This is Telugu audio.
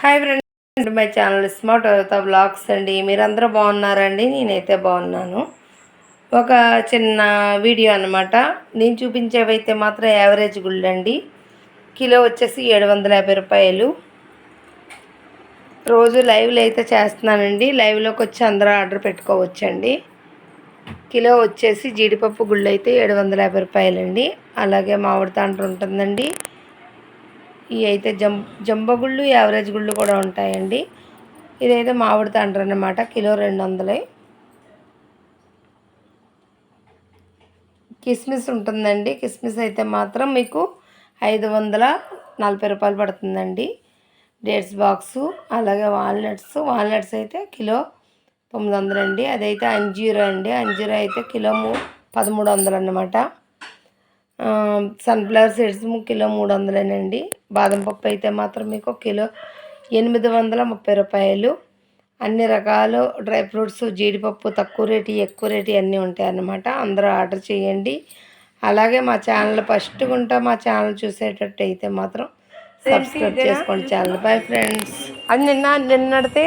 Hi friend my channel smart యువత బ్లాగ్స్ అండి. మీరందరూ బాగున్నారండి? నేనైతే బాగున్నాను. ఒక చిన్న వీడియో అనమాట నేను చూపించేవైతే మాత్రం యావరేజ్ గుళ్ళు అండి. కిలో వచ్చేసి ఏడు వందల యాభై రూపాయలు. రోజు లైవ్లో అయితే చేస్తున్నానండి. లైవ్లోకి వచ్చి అందరూ ఆర్డర్ పెట్టుకోవచ్చండి. కిలో వచ్చేసి జీడిపప్పు గుళ్ళు అయితే ఏడు వందల యాభై రూపాయలండి. అలాగే మామిడి తాండ్ర ఉంటుందండి. ఇవి అయితే జం జంబో గుళ్ళు యావరేజ్ గుళ్ళు కూడా ఉంటాయండి. ఇదైతే మామిడి తాండ్ర అనమాట కిలో రెండు వందలే కిస్మిస్ ఉంటుందండి. కిస్మిస్ అయితే మాత్రం మీకు ఐదు వందల నలభై రూపాయలు పడుతుందండి. డేట్స్ బాక్సు అలాగే వాల్నట్స్. వాల్నట్స్ అయితే కిలో తొమ్మిది వందలు అండి అదైతే అంజీరా అండి. అంజీరా అయితే కిలో మూ పదమూడు వందలు అన్నమాట సన్ఫ్లవర్ సీడ్స్ కిలో మూడు వందలేనండి బాదం పప్పు అయితే మాత్రం మీకు కిలో ఎనిమిది వందల ముప్పై రూపాయలు. అన్ని రకాలు డ్రై ఫ్రూట్స్ జీడిపప్పు తక్కువ రేటు ఎక్కువ రేటు అన్నీ ఉంటాయి అన్నమాట అందరూ ఆర్డర్ చేయండి. అలాగే మా ఛానల్ ఫస్ట్ గుంటా మా ఛానల్ చూసేటట్టు అయితే మాత్రం సబ్స్క్రైబ్ చేసుకోండి ఛానల్. Bye friends. అది నిన్న నిన్నడితే